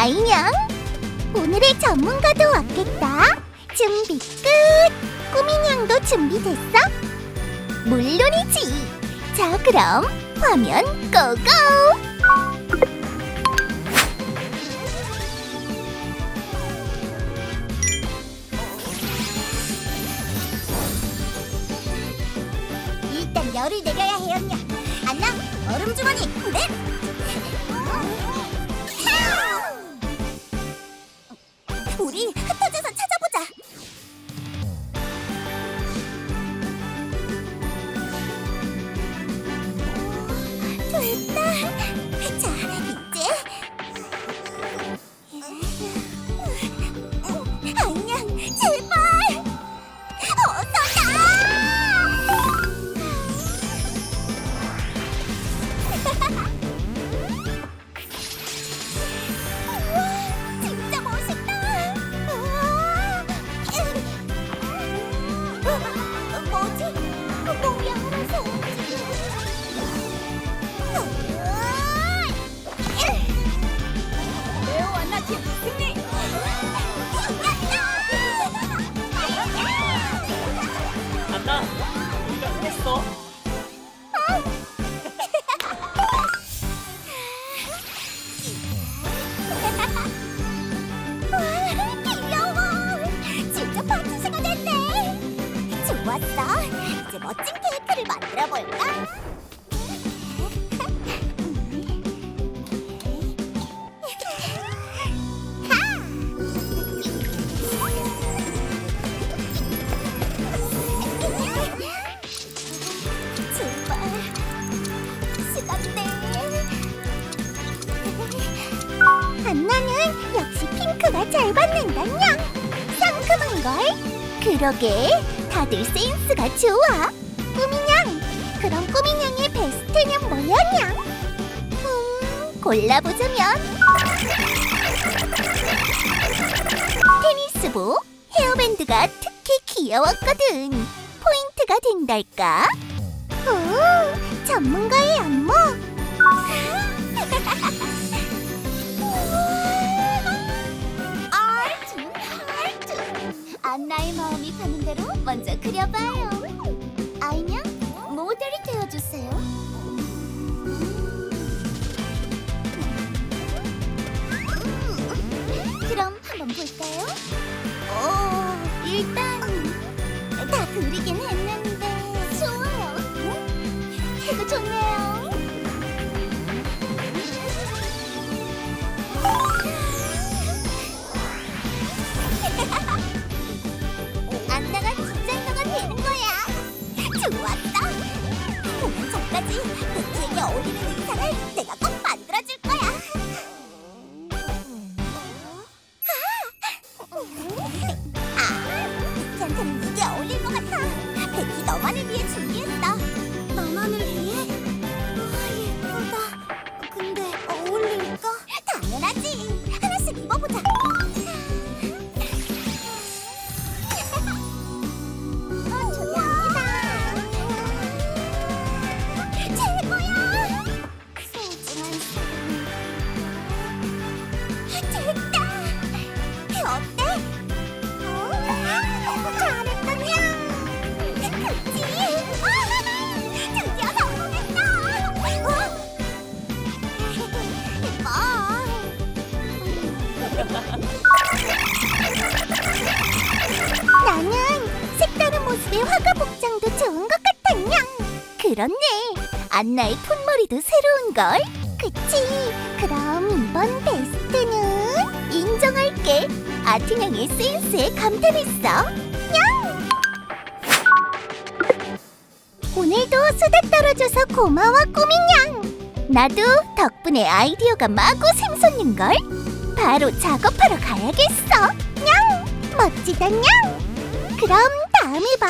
아이냥. 오늘의 전문가도 왔겠다. 준비 끝. 꾸민양도 준비됐어? 물론이지. 자, 그럼 화면 고고. 일단 열을 내려야 해였냐. 안나, 얼음 주머니. 네. 우리 흩어져 이제 멋진 케이크를 만들어 볼까? 안나는 역시 핑크가 잘 받는다 냥 상큼한걸 그러게. 다들 센스가 좋아. 꾸미냥 그럼 꾸미냥의 베스트는 뭐야냥 음 골라보자면. 테니스복 헤어밴드가 특히 귀여웠거든. 포인트가 된달까? 오 전문가의 안무 溜翻 배트에게 어울리는 의상을 내가 꼭 잘했다냐? 그치? 드디어 성공했어! 뭐? 나는 색다른 모습의 화가 복장도 좋은 것 같았냥. 그렇네. 안나의 푼머리도 새로운 걸. 그치? 그럼 이번 베스트는 인정할게. 아트냥의 센스에 감탄했어. 냥. 오늘도 수다 떨어줘서 고마워 꾸미냥. 나도 덕분에 아이디어가 마구 샘솟는 걸. 바로 작업하러 가야겠어. 냥. 멋지다 냥. 그럼 다음에 봐.